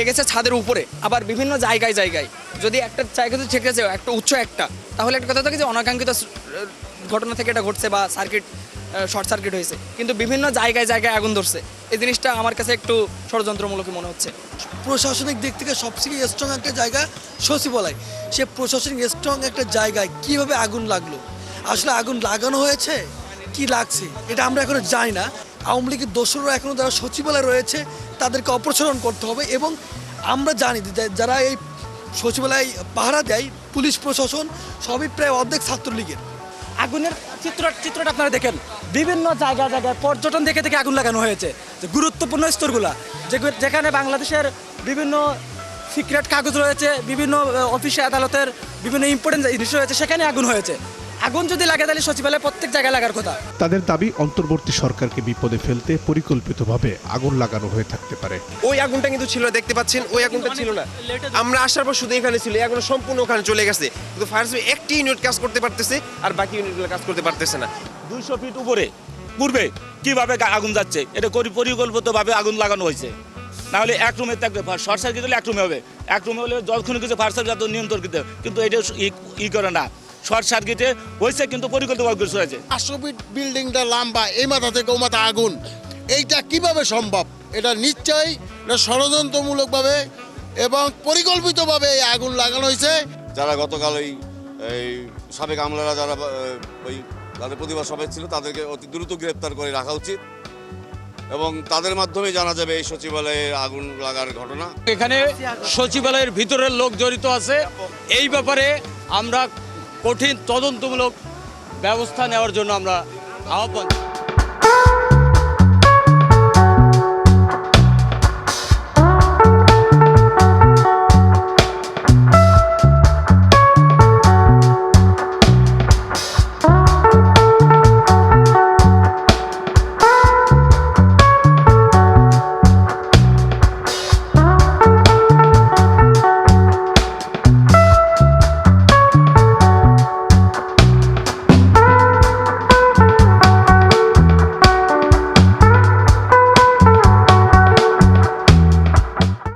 লেগেছে ছাদের উপরে, আবার বিভিন্ন জায়গায় জায়গায়। যদি একটা জায়গাতে ঠেকেছে একটা উচ্চ একটা, তাহলে একটা কথা থাকে যে অনাকাঙ্ক্ষিত ঘটনা থেকে এটা ঘটছে বা সার্কিট শর্ট সার্কিট হয়েছে। কিন্তু বিভিন্ন জায়গায় জায়গায় আগুন ধরছে। এই জিনিসটা আমার কাছে একটু ষড়যন্ত্রমূলক মনে হচ্ছে। প্রশাসনিক দিক থেকে সবথেকে স্ট্রং একটা জায়গা সচিবালয়। সে প্রশাসনিক স্ট্রং একটা জায়গায় কীভাবে আগুন লাগল? আসলে আগুন লাগানো হয়েছে? কি লাগছে? এটা আমরা এখনও জানি না। আওয়ামী লীগের দোসররা এখনও যারা সচিবালয়ে রয়েছে, তাদেরকে অপসারণ করতে হবে এবং আমরা জানি যারা এই সচিবালয় পাহারা দেয়, পুলিশ প্রশাসন, সবই প্রায় অর্ধেক ছাত্রলীগের। আগুনের চিত্র চিত্রটা আপনারা দেখেন। বিভিন্ন জায়গা জায়গায় পর্যটন দেখে থেকে আগুন লাগানো হয়েছে। যে গুরুত্বপূর্ণ স্তরগুলা যেখানে বাংলাদেশের বিভিন্ন সিক্রেট কাগজ রয়েছে, বিভিন্ন অফিসে আদালতের বিভিন্ন ইম্পর্টেন্ট জিনিস রয়েছে, সেখানে আগুন হয়েছে। আগুন যদি লাগে তাহলে সচিবালয়ে প্রত্যেক জায়গায় লাগার কথা। তাদের দাবি অন্তর্বর্তী সরকারকে বিপদে ফেলতে পরিকল্পিতভাবে আগুন লাগানো হয়ে থাকতে পারে। ওই আগুনটা কিন্তু ছিল দেখতে পাচ্ছেন ওই আগুনটা ছিল না। আমরা আসার পর শুধু এখানে ছিল এই আগুন সম্পূর্ণ ওখানে চলে গেছে। কিন্তু ফায়ার সার্ভিস একটি ইউনিট কাজ করতে পারতেছে আর বাকি ইউনিটগুলো কাজ করতে পারতেছে না। দুইশো ফিট উপরে পূর্বে কীভাবে আগুন যাচ্ছে এটা করি- পরিকল্পিতভাবে আগুন লাগানো হয়েছে। না হলে এক রুমে থাকবে শর্ট সার্কিট হলে এক রুমে হবে। এক রুমে হলে যখন কিছু ফায়ার সার্ভিস নিয়ন্ত্রণ করতে কিন্তু এটা ই করে না। শর্ট সার্কিটে হয়েছে কিন্তু পরিকল্পিতভাবে কিছু হয়েছে। পাঁচশো ফিট বিল্ডিংটা লম্বা এই মাথা থেকে ও মাথা আগুন। এইটা কীভাবে সম্ভব? এটা নিশ্চয়ই এটা ষড়যন্ত্রমূলকভাবে এবং পরিকল্পিতভাবে এই আগুন লাগানো হয়েছে। যারা গতকাল ওই এই সাবেক আমলারা যারা ওই তাদের প্রতিবাদ সভায় ছিল তাদেরকে অতি দ্রুত গ্রেপ্তার করে রাখা উচিত। এবং তাদের মাধ্যমে জানা যাবে এই সচিবালয়ে আগুন লাগার ঘটনা। এখানে সচিবালয়ের ভিতরের লোক জড়িত আছে। এই ব্যাপারে আমরা কঠিন তদন্তমূলক ব্যবস্থা নেওয়ার জন্য আমরা আহ্বান